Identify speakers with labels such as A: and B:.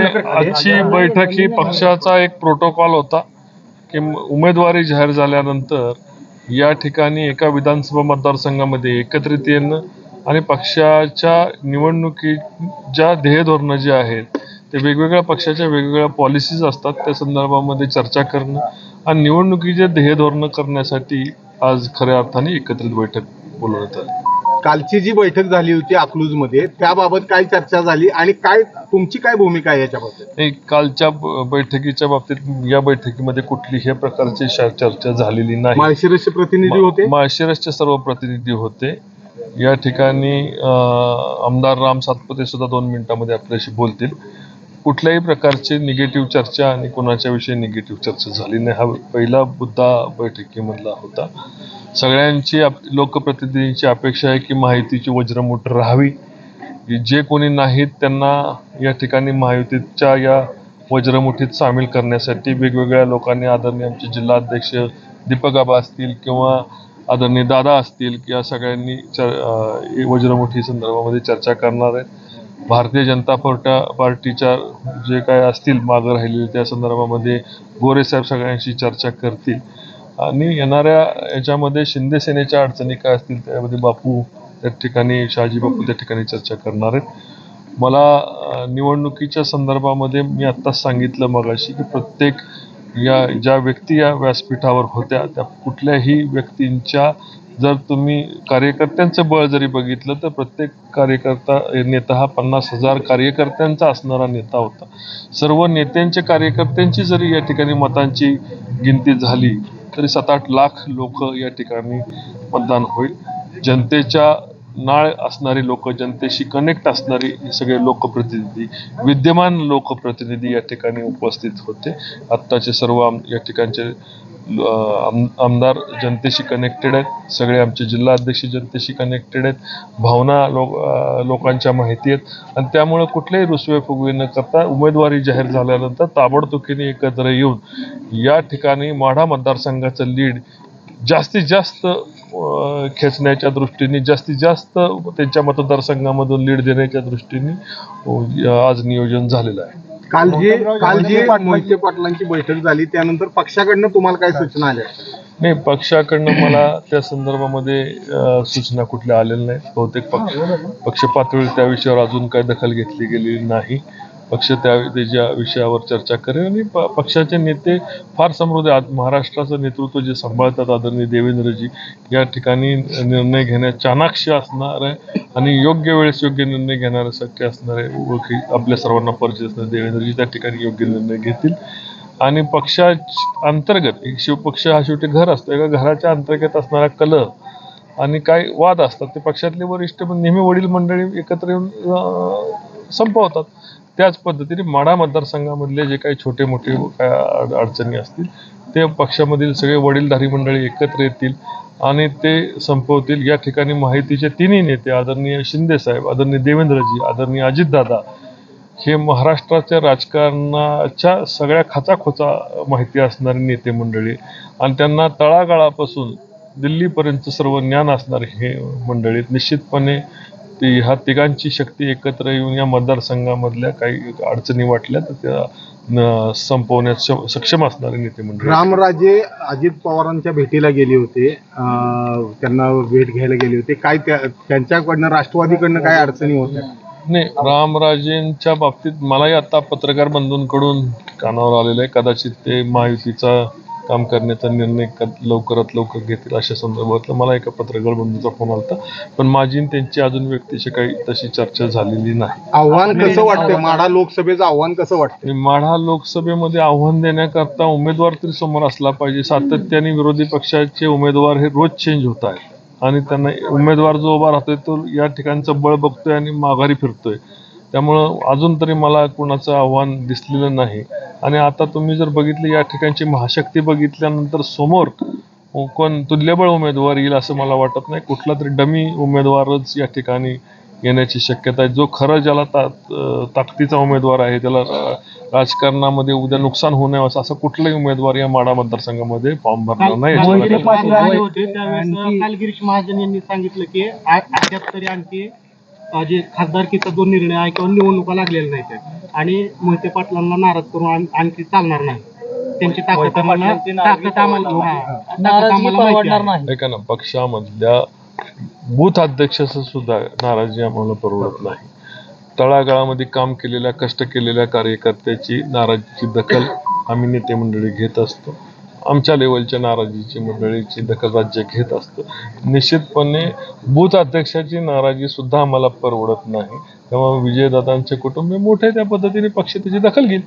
A: आजची बैठक ही पक्षाचा एक प्रोटोकॉल होता की उमेदवारी जाहीर झाल्यानंतर या ठिकाणी एका विधानसभा मतदारसंघामध्ये एकत्रित येणं आणि पक्षाच्या निवडणुकीच्या ध्येयधोरणं जे आहेत ते वेगवेगळ्या पक्षाच्या वेगवेगळ्या पॉलिसीज असतात त्या संदर्भामध्ये चर्चा करणं आणि निवडणुकीचे ध्येयधोरणं करण्यासाठी आज खऱ्या अर्थाने एकत्रित बैठक बोलवण्यात आली.
B: कालची जी बैठक झाली होती अकलूजमध्ये त्याबाबत काय चर्चा झाली आणि काय तुमची काय भूमिका आहे याच्याबद्दल
A: नाही, कालच्या बैठकीच्या बाबतीत या बैठकीमध्ये कुठलीही प्रकारची चर्चा झालेली नाही.
B: माळशिरसचे प्रतिनिधी होते?
A: माळशिरसचे सर्व प्रतिनिधी होते. या ठिकाणी आमदार राम सातपुते सुद्धा दोन मिनिटांमध्ये आपल्याशी बोलतील. कुठल्याही प्रकारची निगेटिव्ह चर्चा आणि कोणाच्या विषयी निगेटिव्ह चर्चा झाली नाही. हा पहिला मुद्दा बैठकीमधला होता. सगळ्यांची आप- लोकप्रतिनिधींची अपेक्षा आहे की माहितीची वज्रमुठ राहावी. की जे कोणी नाहीत त्यांना या ठिकाणी महायुतीच्या या वज्रमुठीत सामील करण्यासाठी वेगवेगळ्या लोकांनी आदरणीय आमचे जिल्हाध्यक्ष दीपक आबा असतील किंवा आदरणीय दादा असतील या सगळ्यांनी चर वज्रमुठी संदर्भामध्ये चर्चा करणार आहेत. भारतीय जनता पार्टा पार्टीच्या जे काय असतील मागं राहिलेले त्या संदर्भामध्ये गोरे साहेब सगळ्यांशी चर्चा करतील. आणि येणाऱ्या याच्यामध्ये शिंदे सेनेच्या अडचणी काय असतील त्यामध्ये बापू त्या ठिकाणी शहाजी बापू त्या ठिकाणी चर्चा करणार आहेत. मला निवडणुकीच्या संदर्भामध्ये मी आत्ताच सांगितलं मगाशी की प्रत्येक या ज्या व्यक्ती या व्यासपीठावर होत्या त्या कुठल्याही व्यक्तींच्या जर तुम्ही कार्यकर्त्यांचं बळ जरी बघितलं तर प्रत्येक कार्यकर्ता नेता हा पन्नास हजार कार्यकर्त्यांचा असणारा नेता होता. सर्व नेत्यांच्या कार्यकर्त्यांची जरी या ठिकाणी मतांची गिनती झाली तरी सात आठ लाख लोक या ठिकाणी मतदान होईल. जनतेच्या नाळ असणारी लोक जनतेशी कनेक्ट असणारी सगळे लोकप्रतिनिधी विद्यमान लोकप्रतिनिधी या ठिकाणी उपस्थित होते. आत्ताचे सर्व या ठिकाणचे आमदार जनतेशी कनेक्टेड आहेत. सगळे आमचे जिल्हाध्यक्ष जनतेशी कनेक्टेड आहेत. भावना लोक लोकांच्या माहिती आहेत. आणि त्यामुळे कुठल्याही रुसवे फुगवे न करता उमेदवारी जाहीर झाल्यानंतर ताबडतोबीने एकत्र येऊन या ठिकाणी माढा मतदारसंघाचं लीड जास्तीत जास्त खेचण्याच्या दृष्टीने जास्तीत जास्त त्यांच्या मतदारसंघामधून लीड देण्याच्या दृष्टीने आज नियोजन झालेलं आहे.
B: काल जी काल जी मोहिते पाटलांची बैठक झाली त्यानंतर पक्षाकडनं तुम्हाला काय सूचना आल्या?
A: नाही पक्षाकडनं मला त्या संदर्भामध्ये सूचना कुठल्या आलेल्या नाहीत. बहुतेक पक्ष पक्ष पातळीवर त्या विषयावर अजून काही दखल घेतली गेलेली नाही. पक्ष त्या त्याच्या विषयावर चर्चा करेल आणि प- पक्षाचे नेते फार समृद्ध आज महाराष्ट्राचं नेतृत्व जे सांभाळतात आदरणीय देवेंद्रजी या ठिकाणी निर्णय घेण्यात चाणाक्ष असणार आहे आणि योग्य वेळेस योग्य निर्णय घेणाऱ्यासाठी असणारे ओळखी आपल्या सर्वांना परिचित असणार देवेंद्रजी त्या ठिकाणी योग्य निर्णय घेतील. आणि पक्षा अंतर्गत शिवपक्ष हा शेवटी घर असतो. एका घराच्या अंतर्गत असणारा कलह आणि काय वाद असतात. ते पक्षातले वरिष्ठ पण नेहमी वडील मंडळी एकत्र येऊन संपवतात. त्याच पद्धतीने माढा मतदारसंघामधले जे काही छोटे मोठे काय अड- अडचणी असतील ते पक्षामधील सगळे वडीलधारी मंडळी एकत्र येतील आणि ते संपवतील. या ठिकाणी माहितीचे तिन्ही नेते आदरणीय शिंदेसाहेब आदरणीय देवेंद्रजी आदरणीय अजितदादा हे महाराष्ट्राच्या राजकारणाच्या सगळ्या खाचाखोचा माहिती असणारे नेते मंडळी आणि त्यांना तळागाळापासून दिल्लीपर्यंत सर्व ज्ञान असणारे हे मंडळी निश्चितपणे ती ह्या तिघांची शक्ती एकत्र येऊन या मतदारसंघामधल्या काही अडचणी वाटल्या तर त्या श- सक्षम असणारे नेते मंडळी.
B: रामराजे अजित पवारांच्या भेटीला गेले होते. त्यांना भेट घ्यायला गेले होते. काय त्या- त्यांच्याकडनं राष्ट्रवादीकडनं काय अडचणी होत्या?
A: नाही रामराजेंच्या बाबतीत मलाही आता पत्रकार बंधूंकडून कानावर आलेलं आहे. कदाचित ते महायुतीचा काम करण्याचा निर्णय क- लवकरात लवकर घेतील अशा संदर्भातलं मला एका पत्रकार बंधूचा फोन आलता. पण माझी आणि त्यांची अजून व्यक्तीशी काही तशी चर्चा झालेली नाही.
B: आव्हान कसं वाटतंय? माढा लोकसभेचं आव्हान कसं वाटतंय?
A: आणि माढा लोकसभेमध्ये आव्हान देण्याकरता उमेदवार तरी समोर असला पाहिजे. सातत्याने विरोधी पक्षाचे उमेदवार हे रोज चेंज होत आहेत. आणि त्यांना उमेदवार जो उभा राहतोय तो या ठिकाणचं बळ बघतोय आणि माघारी फिरतोय. त्यामुळं अजून तरी मला कोणाचं आव्हान दिसलेलं नाही. आणि आता तुम्ही जर बघितलं या ठिकाणची महाशक्ती बघितल्यानंतर समोर कोण तुल्यबळ उमेदवार येईल असं मला वाटत नाही. कुठला तरी डमी उमेदवारच या ठिकाणी येण्याची शक्यता आहे. जो खरं ज्याला ता ताकदीचा उमेदवार आहे त्याला राजकारणामध्ये उद्या नुकसान होऊ नये असं असं कुठलाही उमेदवार या माडा मतदारसंघामध्ये फॉर्म भरणार नाही
C: महाजन यांनी सांगितलं की आणखी जे खासदारकीचा जो निर्णय आहे किंवा निवडणुका लागलेल्या नाहीत. आणि मोहिते पाटलांना नाराज करून आण- आणखी चालणार नाही. त्यांची ताकद आम्हाला ताकद आम्हाला हा, माहिती
A: ना पक्षामधल्या बूथ अध्यक्षाचं सुद्धा नाराजी आम्हाला परवडत नाही. तळागाळामध्ये काम केलेल्या कष्ट केलेल्या कार्यकर्त्याची नाराजीची दखल आम्ही नेते मंडळी घेत असतो. आमच्या लेवलच्या नाराजीची मंडळीची दखल राज्य घेत असतं. निश्चितपणे बूथ अध्यक्षाची नाराजी सुद्धा आम्हाला परवडत नाही. तेव्हा विजयदादांचे कुटुंब मोठे त्या पद्धतीने पक्ष त्याची दखल घेईल